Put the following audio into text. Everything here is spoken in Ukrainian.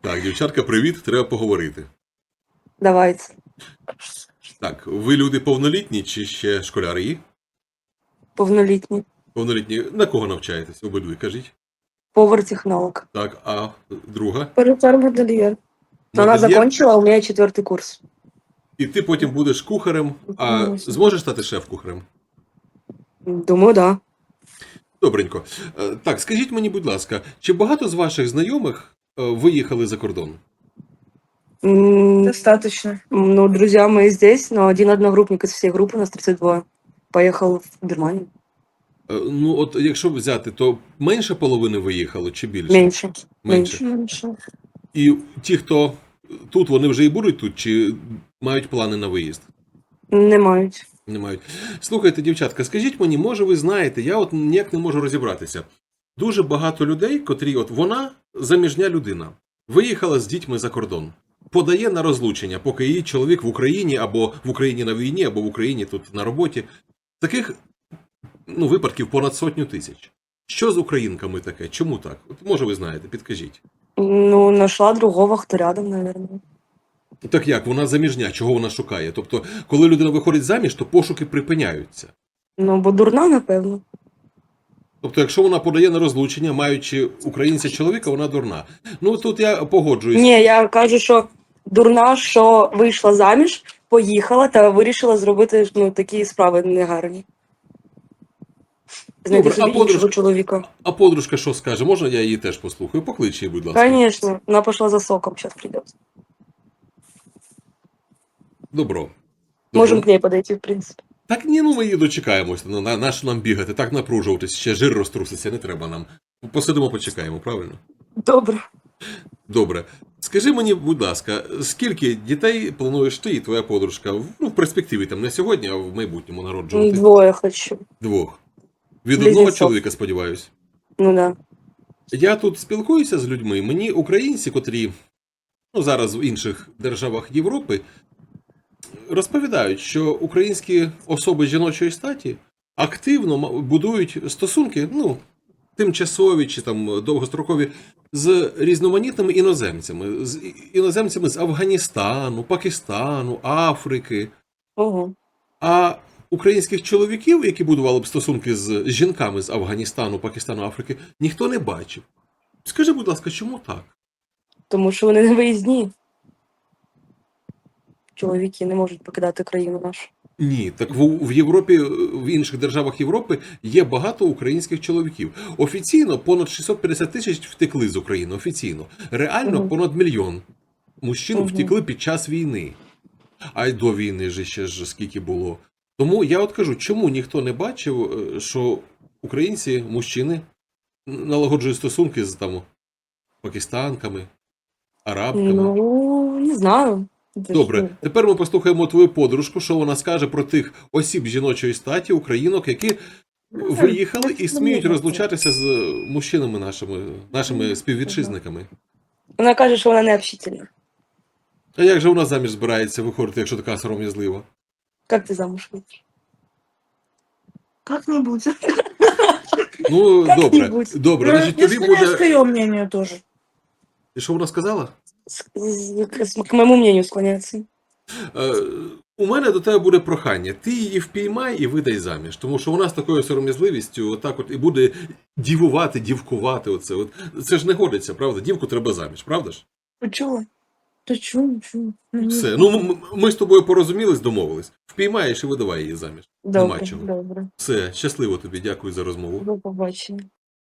Так, дівчатка, привіт, треба поговорити. Давайте. Так, ви люди повнолітні чи ще школярі? Повнолітні. Повнолітні. На кого навчаєтесь? Обидві, кажіть. Повар-технолог. Так, а друга? Она Модельєр? закончила, а у меня четвертый курс. І ти потім будеш кухарем, а зможеш стати шеф-кухарем? Думаю, да. Добренько. Е, Так, скажіть мені, будь ласка, чи багато з ваших знайомих виїхали за кордон? Достаточно. Ну, друзья мои здесь, но один одногруппник из всей группы, нас 32, поехал в Германию. Е, Ну, от якщо взяти, то менше половини виїхало чи більше? Меньше. Менше. Меньше. І ті, хто тут, вони вже і будуть тут, чи мають плани на виїзд? Не мають. Не мають. Слухайте, дівчатка, скажіть мені, може, ви знаєте, я от ніяк не можу розібратися. Дуже багато людей, котрі, от вона заміжня людина, виїхала з дітьми за кордон, подає на розлучення, поки її чоловік в Україні або в Україні на війні, або в Україні тут на роботі. Таких ну, випадків понад сотню тисяч. Що з українками таке? Чому так? От може ви знаєте, підкажіть. Ну, нашла другого, кто рядом, наверное. Так як вона заміжня, чого вона шукає? Тобто, коли людина виходить заміж, то пошуки припиняються. Ну, бо дурна, напевно. Тобто, якщо вона подає на розлучення, маючи українця чоловіка, вона дурна. Ну тут я погоджуюсь. Ні, я кажу, що дурна, що вийшла заміж, поїхала та вирішила зробити ну, такі справи негарні. Знайти Добре, а собі іншого подружка- чоловіка. А подружка що скаже? Можна я її теж послухаю? Поклич її, будь ласка. Конечно, вона пішла за соком, зараз прийде. Добро. Добро. Можемо к ней подойти, в принципі. Так ні, ну ми її дочекаємося. Ну, на, на що нам бігати, так напружуватись, ще жир розтруситься, не треба нам. Посидимо, почекаємо, правильно? Добре. Добре. Скажи мені, будь ласка, скільки дітей плануєш ти і твоя подружка? Ну, в перспективі там не сьогодні, а в майбутньому народжувати? Двоє хочу. Двох. Від Близнецов. одного чоловіка, сподіваюсь. Ну да. Я тут спілкуюся з людьми. Мені українці, котрі ну, зараз в інших державах Європи, розповідають, що українські особи жіночої статі активно будують стосунки, ну, тимчасові чи там довгострокові, з різноманітними іноземцями, з іноземцями з Афганістану, Пакистану, Африки. Ого. А українських чоловіків, які будували б стосунки з жінками з Афганістану, Пакистану, Африки, ніхто не бачив. Скажи, будь ласка, чому так? Тому що вони не виїзні. Чоловіки не можуть покидати країну нашу. Ні, так в, в Європі, в інших державах Європи є багато українських чоловіків. Офіційно понад 650 тисяч втекли з України. Офіційно. Реально Мгм. понад мільйон мужчин Мгм. втекли під час війни. А й до війни ж ще ж скільки було. Тому я от кажу, чому ніхто не бачив, е, що українці, мужчини, налагоджують стосунки з там пакистанками, арабками. Ну, не знаю. Добре, ну, тепер ми послухаємо твою подружку, що вона скаже про тих осіб жіночої статі, українок, які виїхали і сміють розлучатися з мужчинами нашими, нашими співвітчизниками. Вона каже, що вона не общительна. А як же вона заміж збирається виходити, якщо така сором'язлива? Як ти замуж вийдеш? Как-нибудь. Ну, добре, добре, Ну, значить тобі буде. ее мнению тоже. І що вона сказала? С- з- з- К моєму мнению склоняється. Е, у мене до тебе буде прохання. Ти її впіймай і видай заміж, тому що вона з такою сором'язливістю отак от і буде дівувати, дівкувати. Оце. От. Це ж не годиться, правда? Дівку треба заміж, правда ж? Почему? Ты чё, чё? Все. Ну, м- м- ми з тобою порозумілись, домовились. Впіймаєш і видавай її заміж. Нема Добре, чого. добре. Все, щасливо тобі, дякую за розмову. До побачення.